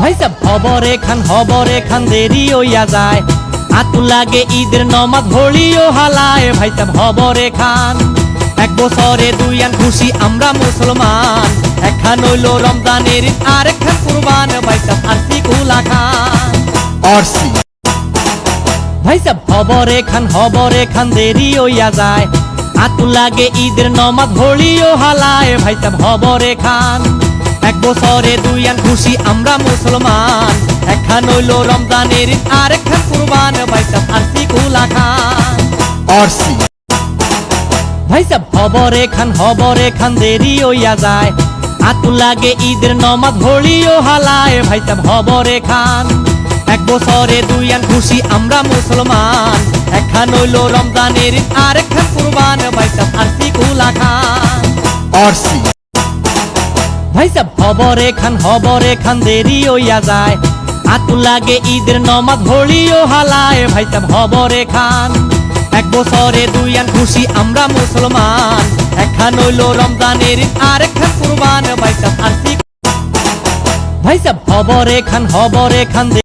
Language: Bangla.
ভাই সাহেব হবরে খান হবরে খান দেরি হইয়া যায়। আতু লাগে ঈদের নমাজ হলিও হালায় ভাই সাহেব হবরে খান। এক বছরে দুই আন খুশি আমরা মুসলমান। একখান হইল রমজানের আর একখান কুরবান ভাই সাহেব আরসি কুলা খান। আরসি। ভাই সাহেব হবরে খান হবরে খান দেরি হইয়া যায়। আতু লাগে ঈদের নমাজ হলিও হালায় ভাই সাহেব হবরে খান। এক বছরে দুই আন খুশি আমরা মুসলমান। একখান হইল রমজানের আর একখান কুরবান। ভাই সাহেব আরসি কুলা খান। আরসি। ভাই সাহেব হবরে খান হবরে খান দেরি হইয়া যায়। আতু লাগে ঈদের নমাজ হলিও হালায়। ভাই সাহেব হবরে খান। এক বছরে দুই আন খুশি আমরা মুসলমান। একখান হইল রমজানের আর একখান কুরবান। ভাই সাহেব আরসি কুলা খান। আরসি। ভাই হবরে খান হবরে খান দেরি হইয়া যায়। আতু লাগে ঈদের নমাজ হালায় ভাই হবরে খান এক বছরে দুই আন খুশি আমরা মুসলমান। একখান হইল রমজানের আর কুরবান ভাই আরসি ভাই হবর খান হবরে খান